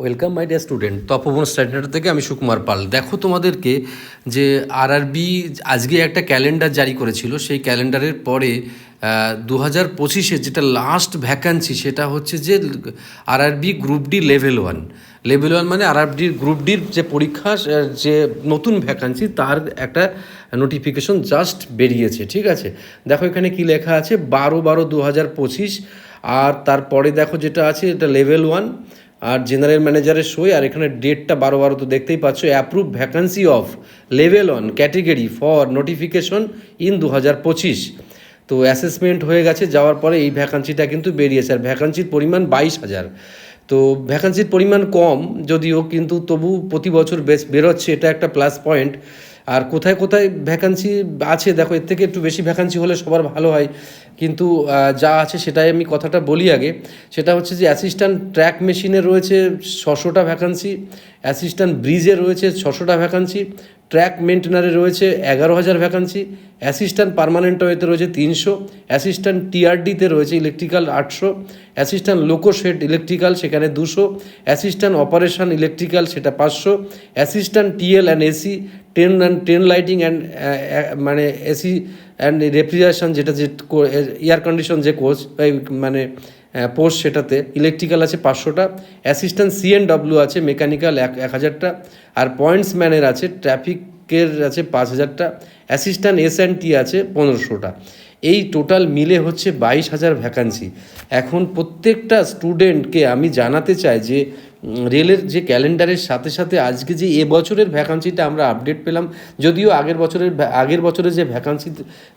Welcome my dear student Tapoban standard থেকে আমি সুকুমার পাল। দেখো তোমাদেরকে যে আরআরবি আজকে একটা ক্যালেন্ডার জারি করেছিল। সেই ক্যালেন্ডারের পরে দু হাজার পঁচিশে যেটা লাস্ট ভ্যাকান্সি সেটা হচ্ছে যে RRB group D level one level one মানে আরআরবি গ্রুপ ডির যে পরীক্ষা যে নতুন ভ্যাকান্সি তার একটা নোটিফিকেশন জাস্ট বেরিয়েছে, ঠিক আছে? দেখো এখানে কি লেখা আছে? বারো বারো দু হাজার পঁচিশ। আর তারপরে দেখো যেটা আছে, এটা লেভেল ওয়ান আর জেনারেল ম্যানেজারের সই আর এখানে ডেটটা বারো বারো তো দেখতেই পাচ্ছ approve vacancy of level one category for notification in দু হাজার পঁচিশ। তো অ্যাসেসমেন্ট হয়ে গেছে, যাওয়ার পরে এই ভ্যাকান্সিটা কিন্তু বেরিয়েছে, আর ভ্যাকান্সির পরিমাণ বাইশ হাজার। তো ভ্যাকান্সির পরিমাণ কম, যদিও কিন্তু তবু প্রতি বছর বেশ বেরোচ্ছে, এটা একটা প্লাস পয়েন্ট আর কোথায় কোথায় ভ্যাকান্সি আছে, দেখো, এর থেকে একটু বেশি ভ্যাকান্সি হলে সবার ভালো হয়। কিন্তু যা আছে সেটাই আমি কথাটা বলি আগে। সেটা হচ্ছে যে অ্যাসিস্ট্যান্ট ট্র্যাক মেশিনে রয়েছে ছশোটা ভ্যাকান্সি অ্যাসিস্ট্যান্ট ব্রিজে রয়েছে ছশোটা ভ্যাকান্সি ট্র্যাক মেনটেনারে রয়েছে এগারো হাজার ভ্যাকান্সি অ্যাসিস্ট্যান্ট পার্মানেন্ট ওয়েতে রয়েছে তিনশো অ্যাসিস্ট্যান্ট টিআরডিতে রয়েছে ইলেকট্রিক্যাল আটশো অ্যাসিস্ট্যান্ট লোকো লোকোশেড ইলেকট্রিক্যাল সেখানে দুশো অ্যাসিস্ট্যান্ট অপারেশন ইলেকট্রিক্যাল সেটা পাঁচশো assistant TL and AC ten and ten lighting and মানে এসি অ্যান্ড রেফ্রিজারেশন যেটা যে এয়ার কন্ডিশন যে কোর্স মানে পোস্ট সেটাতে ইলেকট্রিক্যাল আছে পাঁচশোটা অ্যাসিস্ট্যান্ট সিএনডব্লিউ আছে মেকানিক্যাল এক এক হাজারটা, আর পয়েন্টস ম্যানের আছে ট্রাফিকের আছে পাঁচ হাজারটা অ্যাসিস্ট্যান্ট এস অ্যান্ড টি আছে পনেরোশোটা। এই টোটাল মিলে হচ্ছে বাইশ হাজার ভ্যাকান্সি এখন প্রত্যেকটা স্টুডেন্টকে আমি জানাতে চাই যে রেলের যে ক্যালেন্ডারের সাথে সাথে আজকে যে এবছরের ভ্যাকান্সিটা আমরা আপডেট পেলাম, যদিও আগের বছরের আগের বছরের যে ভ্যাকান্সি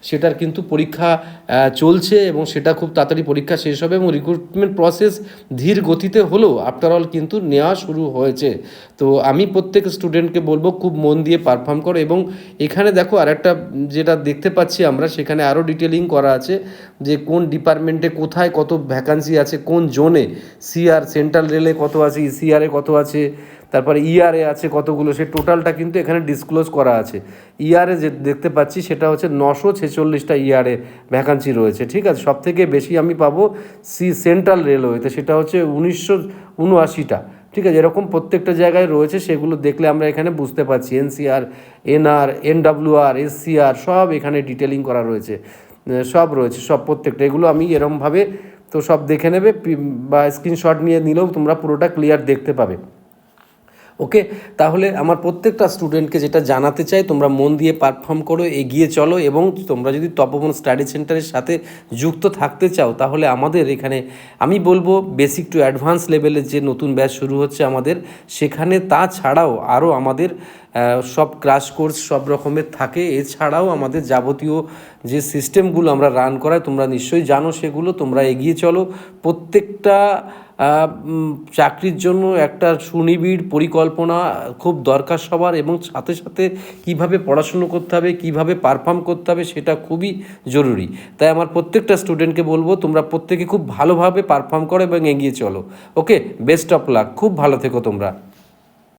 সেটার কিন্তু পরীক্ষা চলছে এবং সেটা খুব তাড়াতাড়ি পরীক্ষা শেষ হবে এবং রিক্রুটমেন্ট প্রসেস ধীর গতিতে হলেও আফটার অল কিন্তু নেওয়া শুরু হয়েছে। তো আমি প্রত্যেক স্টুডেন্টকে বলব, খুব মন দিয়ে পারফর্ম করো এবং এখানে দেখো আরেকটা যেটা দেখতে পাচ্ছি আমরা, সেখানে আরও ডিটেলিং করা আছে যে কোন ডিপার্টমেন্টে কোথায় কত ভ্যাকান্সি আছে, কোন জোনে সিআর সেন্ট্রাল রেলে কত আছে ইসিআরে কত আছে, তারপরে ইআরএ আছে কতগুলো, সে টোটালটা কিন্তু এখানে ডিসক্লোজ করা আছে। ইআরএ যে দেখতে পাচ্ছি সেটা হচ্ছে নশো ছেচল্লিশটা ইআরএ ভ্যাকান্সি রয়েছে, ঠিক আছে? সব থেকে বেশি আমি পাবো সি সেন্ট্রাল রেলওয়েতে সেটা হচ্ছে উনিশশো উনআশিটা, ঠিক আছে? এরকম প্রত্যেকটা জায়গায় রয়েছে, সেগুলো দেখলে আমরা এখানে বুঝতে পারছি। এনসিআর এনআর এনডাব্লিউআর এসসিআর সব এখানে ডিটেলিং করা রয়েছে, সব রয়েছে, সব প্রত্যেকটা। এগুলো আমি এরমভাবে তো সব দেখে নেবে বা স্ক্রিনশট নিয়ে নিলেও তোমরা পুরোটা ক্লিয়ার দেখতে পাবে। ওকে তাহলে আমার প্রত্যেকটা স্টুডেন্টকে যেটা জানাতে চাই, তোমরা মন দিয়ে পারফর্ম করো, এগিয়ে চলো এবং তোমরা যদি তপবন স্টাডি সেন্টারের সাথে যুক্ত থাকতে চাও, তাহলে আমাদের এখানে, আমি বলব বেসিক টু অ্যাডভান্স লেভেলের যে নতুন ব্যাচ শুরু হচ্ছে আমাদের, সেখানে তাছাড়াও আরও আমাদের সব ক্রাশ কোর্স সব রকমের থাকে। এছাড়াও আমাদের যাবতীয় যে সিস্টেমগুলো আমরা রান করাই, তোমরা নিশ্চয়ই জানো সেগুলো, তোমরা এগিয়ে চলো। প্রত্যেকটা চাকরির জন্য একটা সুনিবিড় পরিকল্পনা খুব দরকার সবার এবং সাথে সাথে কীভাবে পড়াশুনো করতে হবে, কীভাবে পারফর্ম করতে হবে সেটা খুবই জরুরি। তাই আমার প্রত্যেকটা স্টুডেন্টকে বলব, তোমরা প্রত্যেকে খুব ভালোভাবে পারফর্ম করো এবং এগিয়ে চলো। ওকে বেস্ট অফ লাক খুব ভালো থেকো তোমরা।